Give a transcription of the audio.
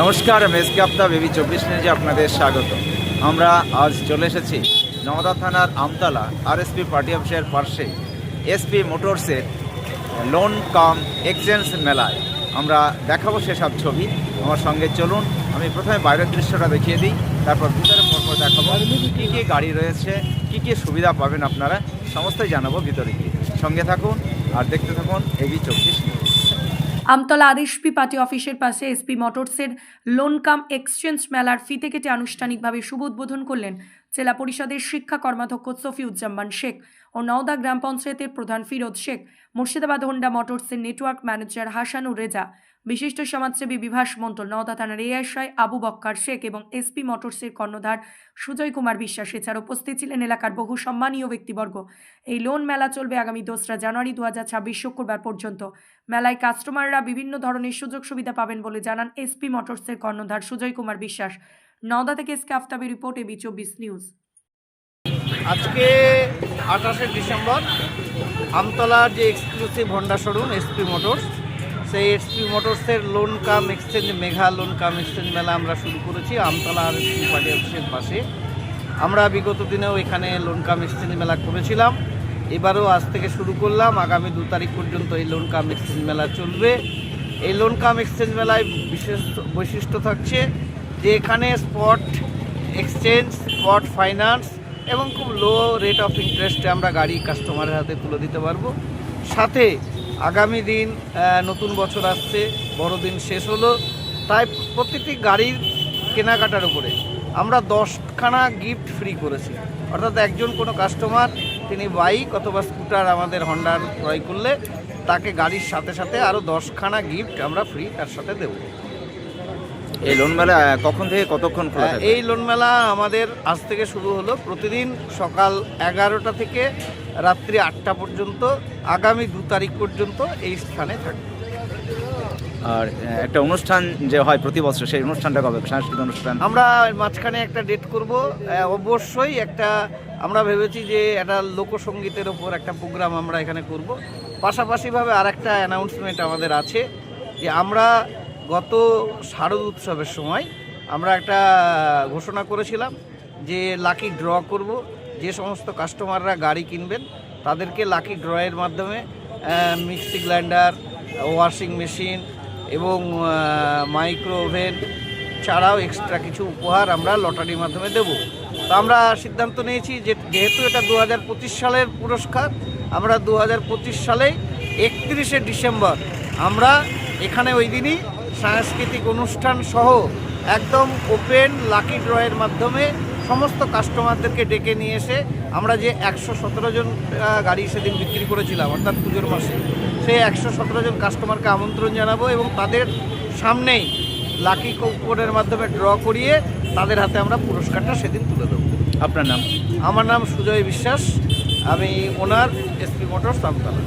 নমস্কার মেসকে আপতা বেবি চব্বিশ নিউজে আপনাদের স্বাগত। আমরা আজ চলে এসেছি নওদা থানার আমতলা আর আরএসপি পার্টি অফিসের পার্শ্বে। এসপি মোটরসের লোন কাম এক্সচেঞ্জ মেলায়। আমরা দেখাবো সেসব ছবি। আমার সঙ্গে চলুন, আমি প্রথমে বাইরের দৃশ্যটা দেখিয়ে দিই, তারপর ভিতরে পর্ব দেখাবো কী কী গাড়ি রয়েছে, কী কী সুবিধা পাবেন আপনারা, সমস্তই জানাব ভিতরে গিয়ে। সঙ্গে থাকুন আর দেখতে থাকুন এবি চব্বিশ নিউজ। আমতলা আরএসপি পার্টি অফিসের পাশে এসপি মোটরসের লোনকাম এক্সচেঞ্জ মেলার ফিতে কেটে আনুষ্ঠানিকভাবে শুভ উদ্বোধন করলেন জেলা পরিষদের শিক্ষা কর্মাধ্যক্ষ সফিউজ্জামান শেখ ও নওদা গ্রাম পঞ্চায়েতের প্রধান ফিরোজ শেখ, মুর্শিদাবাদ হোন্ডা মোটরসের নেটওয়ার্ক ম্যানেজার হাসানুর রেজা, বিশিষ্ট সমাজসেবী বিভাস মন্ডল নওদা থানার এএসআই আবু বক্কার শেখ এবং এসপি মোটরসের কর্ণধার সুজয় কুমার বিশ্বাস এছাড়া উপস্থিত ছিলেন এলাকার বহু সম্মানীয় ব্যক্তিবর্গ। এই লোন মেলা চলবে আগামী দোসরা জানুয়ারি দু হাজার ছাব্বিশ শুক্রবার পর্যন্ত। মেলায় কাস্টমাররা বিভিন্ন ধরনের সুযোগ সুবিধা পাবেন বলে জানান এসপি মোটরসের কর্ণধার সুজয় কুমার বিশ্বাস। নওদা থেকে এসকে আফতাবি রিপোর্ট এবি চব্বিশ নিউজ। আজকে আঠাশে ডিসেম্বর আমতলার যে exclusive Honda showroom SP Motors সেই SP মোটরসের loan cum exchange mega loan cum exchange মেলা আমরা শুরু করেছি আমতলা আমতলার পার্টি অফিসের পাশে। আমরা বিগত দিনেও এখানে লোন কাম এক্সচেঞ্জ মেলা করেছিলাম। এবারও আজ থেকে শুরু করলাম, আগামী দু তারিখ পর্যন্ত এই লোন কাম এক্সচেঞ্জ মেলা চলবে। এই লোন কাম এক্সচেঞ্জ মেলায় বিশেষ বৈশিষ্ট্য থাকছে যে এখানে স্পট এক্সচেঞ্জ স্পট ফাইন্যান্স এবং খুব লো রেট অফ ইন্টারেস্টে আমরা গাড়ি কাস্টমারের হাতে তুলে দিতে পারব। সাথে আগামী দিন নতুন বছর আসছে, বড়দিন শেষ হলো, তাই প্রতিটি গাড়ির কেনাকাটার উপরে আমরা দশখানা গিফট ফ্রি করেছি। অর্থাৎ একজন কোনো কাস্টমার তিনি বাইক অথবা স্কুটার আমাদের হন্ডার ক্রয় করলে তাকে গাড়ির সাথে সাথে আরও দশখানা গিফট আমরা ফ্রি তার সাথে দেবো। এই লোন মেলা কখন থেকে কতক্ষণ খোলা হ্যাঁ, থাকবে? এই লোন মেলা আমাদের আজ থেকে শুরু হলো প্রতিদিন সকাল এগারোটা থেকে রাত্রি আটটা পর্যন্ত আগামী দু তারিখ পর্যন্ত এই স্থানে থাকবে। আর একটা অনুষ্ঠান যে হয় প্রতি বছর সেই অনুষ্ঠানটা কবে? সাংস্কৃতিক অনুষ্ঠান? আমরা মাঝখানে একটা ডেট করব অবশ্যই একটা আমরা ভেবেছি যে একটা লোকসঙ্গীতের ওপর একটা প্রোগ্রাম আমরা এখানে করব। পাশাপাশিভাবে আর একটা অ্যানাউন্সমেন্ট আমাদের আছে যে আমরা গত শারদ উৎসবের সময় আমরা একটা ঘোষণা করেছিলাম যে লাকি ড্র করব। যে সমস্ত কাস্টমাররা গাড়ি কিনবেন, তাদেরকে লাকি ড্রয়ের মাধ্যমে মিক্সি গ্রাইন্ডার ওয়াশিং মেশিন এবং মাইক্রো ওভেন ছাড়াও এক্সট্রা কিছু উপহার আমরা লটারির মাধ্যমে দেব। তো আমরা সিদ্ধান্ত নিয়েছি যে যেহেতু এটা দু হাজার পঁচিশ সালের পুরস্কার, আমরা দু হাজার পঁচিশ সালে একত্রিশে ডিসেম্বর আমরা এখানে ওই দিনই সাংস্কৃতিক অনুষ্ঠান সহ একদম ওপেন লাকি ড্রয়ের মাধ্যমে সমস্ত কাস্টমারদেরকে ডেকে নিয়ে এসে আমরা যে একশো সতেরো জন গাড়ি সেদিন বিক্রি করেছিলাম অর্থাৎ পুজোর মাসে সেই একশো সতেরো জন কাস্টমারকে আমন্ত্রণ জানাব এবং তাদের সামনেই লাকি কোডের মাধ্যমে ড্র করিয়ে তাদের হাতে আমরা পুরস্কারটা সেদিন তুলে দেবো। আপনার নাম? আমার নাম সুজয় বিশ্বাস আমি ওনার এসপি মোটর সামতলা।